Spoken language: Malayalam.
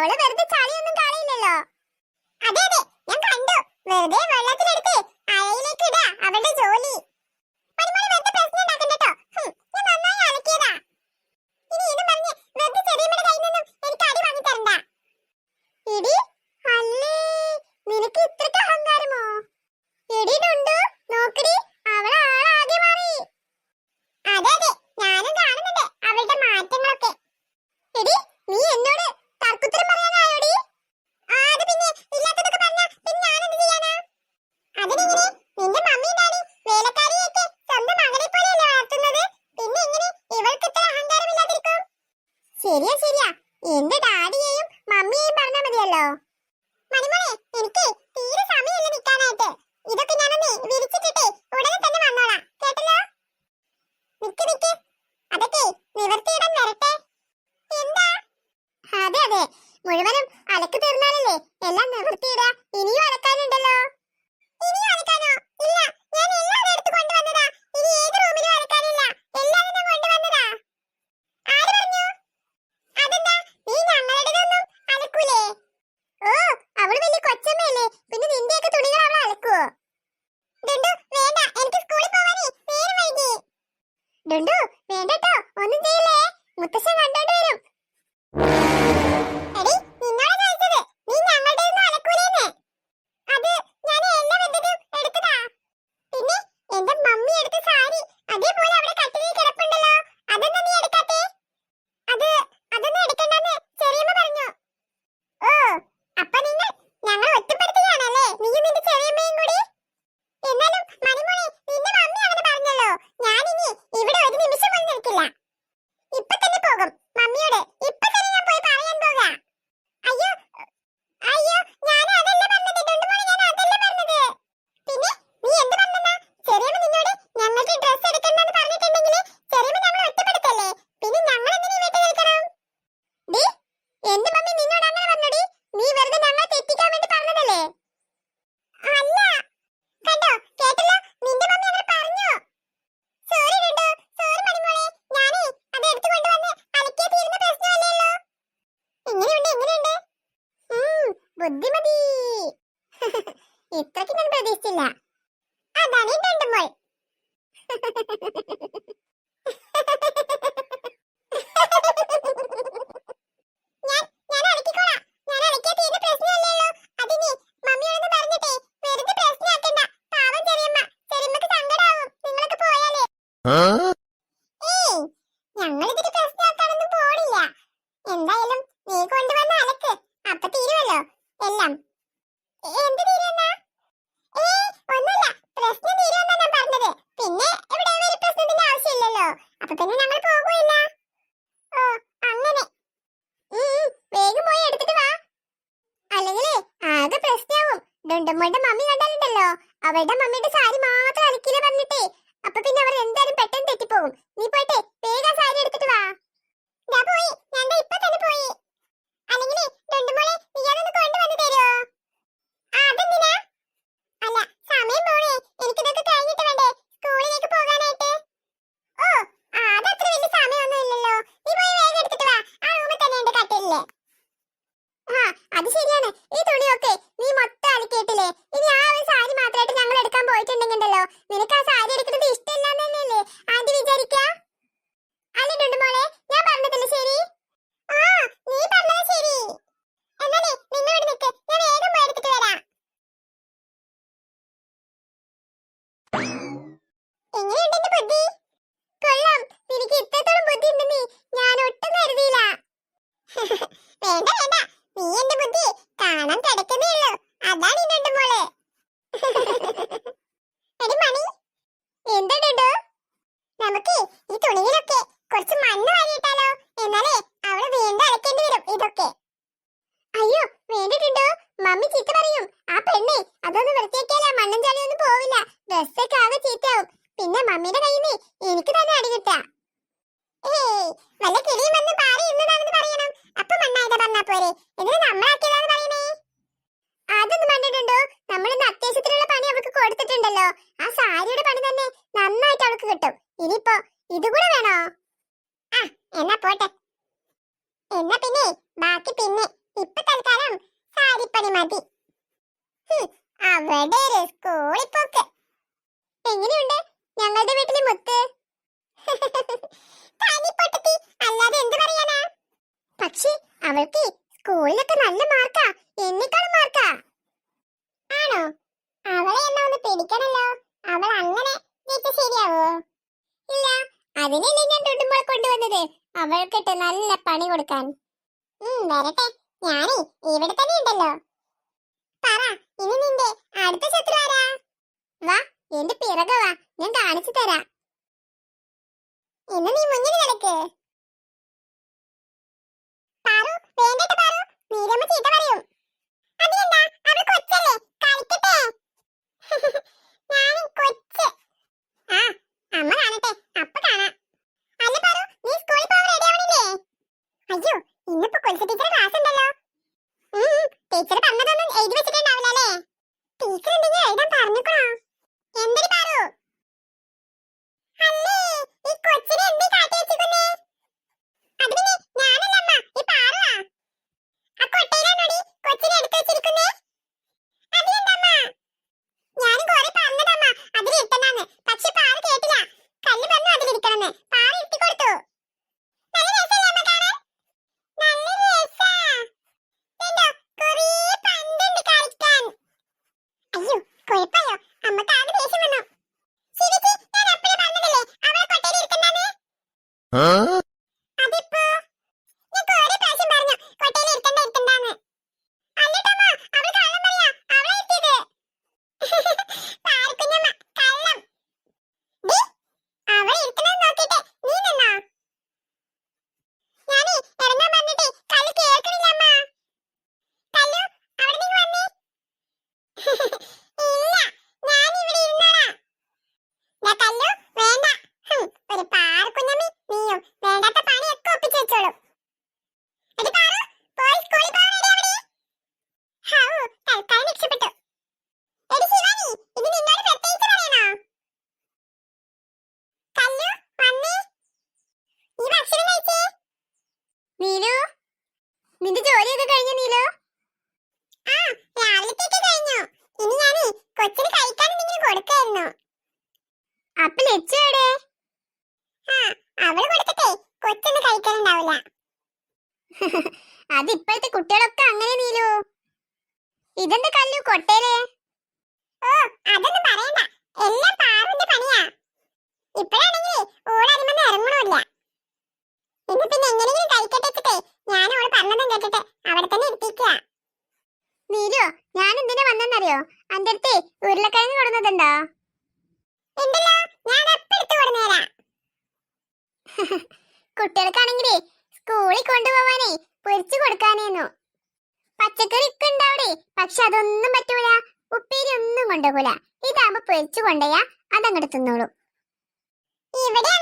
അവൾ വെറുതെ ചളിയൊന്നും പിന്നെ നിന്റെയൊക്കെ തുണികൾ അവൾ അലക്കുവോ ഡുണ്ടു വേണ്ട എനിക്ക് സ്കൂളിൽ പോവാനേ നേരം വൈകി ഡുണ്ടു വേണ്ടട്ടോ ഒന്നും ചെയ്യില്ലേ മുത്തശ്ശൻ കണ്ടോണ്ട് വരും എടി നിന്നോടാ ചോദിച്ചത് നീ ഞങ്ങളുടെ ഒന്നും അലക്കൂലേന്ന് അത് ഞാൻ എല്ലാ ബന്ധതും എടുത്തതാ പിന്നെ എന്റെ മമ്മി എടുത്ത സാരി അതേപോലെ അവിടെ കട്ടിലിൽ കിടപ്പുണ്ടല്ലോ അതൊന്നും നീ എടുക്കാത്തേ അത് അതൊന്നും എടുക്കണ്ടെന്ന് ചെറിയമ്മ പറഞ്ഞു ഓ അപ്പൊ നിങ്ങൾ ഞങ്ങൾ ഒറ്റപ്പെടുത്തുകയാണല്ലേ നീയും നിന്റെ ചെറിയമ്മയും കൂടി എന്നാലും മണിമോളെ നിന്റെ മമ്മി അങ്ങനെ പറഞ്ഞല്ലോ ഞാനിനി ഇവിടെ ഒരു നിമിഷം പോലും നിൽക്കില്ല ഇപ്പൊ തന്നെ പോകും മമ്മിയോട് ഇപ്പൊ തന്നെ ഞാൻ പോയി പറയാൻ പോകാം അയ്യോ അയ്യോ ഞാൻ അതല്ല പറഞ്ഞത് ഡുണ്ടുമോളെ ഞാൻ അതല്ല പറഞ്ഞത് പിന്നെ നീ എന്ത് പറഞ്ഞെന്നാ ചെറിയമ്മ നിന്നോട് ഞങ്ങൾക്ക് ഡ്രസ് എടുക്കണ്ടെന്ന് പറഞ്ഞിട്ടുണ്ടെങ്കിൽ ചെറിയമ്മ ഞങ്ങൾ ഒറ്റപ്പെടുത്തല്ലേ പിന്നെ ഞങ്ങൾ എന്തിനീ വീട്ടിൽ നിൽക്കണം ഡി എന്റെ മമ്മി നിന്നോട് അങ്ങനെ പറഞ്ഞടി നീ വെറുതെ ഞങ്ങളെ തെറ്റിക്കാൻ വേണ്ടി പറഞ്ഞതല്ലേ അല്ല കണ്ടോ കേട്ടല്ലോ നിന്റെ മമ്മി അങ്ങനെ പറഞ്ഞു സോറി ഡുണ്ടു സോറി മണിമോളെ ഞാനേ അത് എടുത്തു കൊണ്ടുവന്ന് അലക്കിയ തീരുന്ന പ്രശ്നമല്ലല്ലോ എങ്ങനെയുണ്ട് എങ്ങനെയുണ്ട് ഉം, ബുദ്ധിമതി. ഇത്രക്ക് ഞാൻ പ്രതീക്ഷിച്ചില്ല. അതാണ് ഈ ഡണ്ടുമോൾ ഞാൻ ഞാൻ അലക്കിക്കോളാം ഞാൻ അലക്കിയ തീരുന്ന പ്രശ്നമല്ലല്ലോ അതിനി മമ്മിയോടൊന്ന് പറഞ്ഞിട്ടേ വെറുതെ പ്രശ്നമാക്കണ്ട പാവം ചെറിയമ്മ ചെറിയമ്മക്ക് സങ്കടാവും നിങ്ങളൊക്കെ പോയാലേ ഏയ് ഞങ്ങളിതിന് പ്രശ്നമാക്കാനൊന്നും പോണില്ല എന്തായാലും നീ കൊണ്ടുവന്ന അലക്ക് അപ്പൊ തീരുവല്ലോ എല്ലാം എന്ത് തീരുവെന്നാ ഏയ് ഒന്നുമില്ല പ്രശ്നം തീരുവെന്നാ ഞാൻ പറഞ്ഞത് പിന്നെ ഇവിടെ ഒരു പ്രശ്നത്തിന്റെ ആവശ്യമില്ലല്ലോ അപ്പൊ പിന്നെ ഞങ്ങൾ പോകുമില്ല ഓ അങ്ങനെ ഉം, ഉം, വേഗം പോയി എടുത്തിട്ട് വാ അല്ലെങ്കിലേ ആകെ പ്രശ്നമാവും ഡുണ്ടുമ്മയുടെ മമ്മി കണ്ടാലുണ്ടല്ലോ. അവളുടെ മമ്മിയുടെ സാരി മാത്രം അലക്കില്ല പറഞ്ഞിട്ടേ. അപ്പൊ പിന്നെ അവർ എന്തായാലും പെട്ടെന്ന് തെറ്റിപ്പോകും നീ പോയിട്ടെ വേഗം സാരി എടുത്തിട്ട് വാ. ഞാൻ പോയി. ഞാൻ ഇപ്പൊ തന്നെ പോയി. അല്ലെങ്കിൽ ഡുണ്ടുമോളെ നീ അതൊന്ന് കൊണ്ടുവന്ന് തരുമോ ആ അതെന്തിനാ അല്ല സമയം പോണേ എനിക്കിതൊക്കെ കഴിഞ്ഞിട്ട് വേണ്ടേ സ്കൂളിലേക്ക് പോകാനായിട്ട് ഓ ആ അതത്ര വലിയ സമയമൊന്നും ഇല്ലല്ലോ നീ പോയി വേഗം എടുത്തിട്ട് വാ ആ റൂമിൽ തന്നെ ഉണ്ട് കട്ടിലിൽ ആ അത് ശരിയാണ് ഈ തുണിയൊക്കെ നീ മൊത്തം അലക്കിയിട്ടില്ലേ ഇനി ആ ഒരു സാരി മാത്രമായിട്ട് ഞങ്ങൾ എടുക്കാൻ പോയിട്ടുണ്ടെങ്കിണ്ടല്ലോ? നിനക്ക് ആ സാരി എടുക്കുന്നത് ഇഷ്ടമില്ല തന്നെയല്ലേ ആദ്യം വിചാരിക്കാ അല്ലുണ്ട് ഞാൻ ശരി? ആ നീ ശരി. ഞാൻ വേഗം ബുദ്ധി കൊള്ളാം നിനക്ക് ഇത്രത്തോളം ബുദ്ധി ഉണ്ടെന്ന് ഞാൻ ഒട്ടും കരുതിയില്ല വേണ്ട വേണ്ട നീ എന്റെ ബുദ്ധി കാണാൻ കിടക്കുന്നേ ഉള്ളൂ അതാണ് ഇന്നുണ്ട് മോളെ എടി മണി എന്താ ഡുഡു നമുക്ക് ഈ തുണിയിലൊക്കെ കുറച്ച് മണ്ണ് വാരിയിട്ടാലോ? എന്നാലേ അവൾ വീണ്ടും അലക്കേണ്ടി വരും ഇതൊക്കെ. അയ്യോ വേണ്ടിട്ടുണ്ടോ? മമ്മി ചീത്ത പറയും. ആ പെണ്ണെ അതൊന്ന് വൃത്തിയാക്കിയാലേ? മണ്ണും ചളിയൊന്നും പോവില്ല. ഡ്രസ്സൊക്കെ ആകെ ചീത്തയാവും. പിന്നെ മമ്മിയുടെ കയ്യിൽ എനിക്ക് തന്നെ അടി കിട്ടാ. ഏയ് വല്ല കിളിയും വന്ന് പാറി ഇന്നതാണെന്ന് പറയണം. അപ്പൊ മണ്ണായതാ പറഞ്ഞാ പോരെ. എന്നിട്ട് നമ്മളാക്കിയതാന്ന് പറയണേ അതൊന്നും കണ്ടിട്ടുണ്ടോ നമ്മളിന്ന് അത്യാവശ്യത്തിനുള്ള പണി അവൾക്ക് കൊടുത്തിട്ടുണ്ടല്ലോ ആ സാരിയുടെ പണി തന്നെ നന്നായിട്ട് അവൾക്ക് കിട്ടും. ഇനിയിപ്പോ ഇതുകൂടെ വേണോ? ആ എന്നാ പോട്ടെ. എന്നാ പിന്നെ ബാക്കി പിന്നെ. ഇപ്പൊ തൽക്കാലം സാരിപ്പണി മതി. അവിടെ ഒരു പോക്ക്. എങ്ങനെയുണ്ട് ഞങ്ങളുടെ വീട്ടിലെ മുത്ത്? തനിപ്പൊട്ടത്തി അല്ലാതെ എന്ത് പറയാനാ? പക്ഷേ അവൾക്ക് സ്കൂളിലൊക്കെ നല്ല മാർക്കാ എന്നെക്കാളും മാർക്കാ. ആണോ? അവളെ എന്നാ ഒന്ന് പിടിക്കണല്ലോ? അവൾ അങ്ങനെ നീക്ക് ശരിയാവോ? ഇല്ല അതിനല്ലേ ഞാൻ ടുട്ടുമ്പോൾ കൊണ്ടുവന്നത്. അവൾക്കിട്ട് നല്ല പണി കൊടുക്കാൻ. വരട്ടെ. ഞാനേ ഇവിടെ തന്നെ ഉണ്ടല്ലോ. പറ ഇനി നിന്റെ അടുത്ത ശത്രു ആരാ? വാ എന്റെ പിറക വാ. ഞാൻ കാണിച്ചു തരാ. ഇന്ന് നീ മുന്നിൽ നടക്ക്. പാറു വേണ്ടിട്ട് പാറു. ഉണ്ടാവില്ല. അത് ഇപ്പോഴത്തെ കുട്ടികളൊക്കെ അങ്ങനെ നീലു. ഇതെന്ത് കല്ലു കൊട്ടേൽ? ഓ അതൊന്നും പറയണ്ട. എല്ലാം പാറുവിന്റെ പണിയാ. ഇപ്പോഴാണെങ്കിൽ ഓളതിമെന്ന് ഇറങ്ങണില്ല ഇനി പിന്നെ എങ്ങനെയെങ്കിലും കഴിക്കട്ടെ വെച്ചിട്ടേ ഞാൻ അവൾ പറഞ്ഞതും കേട്ടിട്ട് അവിടെ തന്നെ ഇരുത്തിക്കുക നീലു ഞാൻ എന്തിനാ വന്നെന്നറിയോ അന്റെ അടുത്ത് ഉരുളക്കിഴങ്ങ് കൊടുന്നതുണ്ടോ ഉണ്ടല്ലോ. ഞാൻ എപ്പോ എടുത്തു കൊടുന്നേരാ. കുട്ടികൾക്കാണെങ്കിലേ സ്കൂളിൽ കൊണ്ടുപോവാനേ പൊരിച്ചു കൊടുക്കാനേന്നു. പച്ചക്കറി ഒക്കെ ഉണ്ടാവിടെ പക്ഷെ അതൊന്നും പറ്റൂല. ഉപ്പേരി ഒന്നും കൊണ്ടുപോകൂല. ഇതാകുമ്പോ പൊരിച്ചു കൊണ്ടുപോയാ അതങ്ങോട്ട് തിന്നോളൂ. ഇവിടെ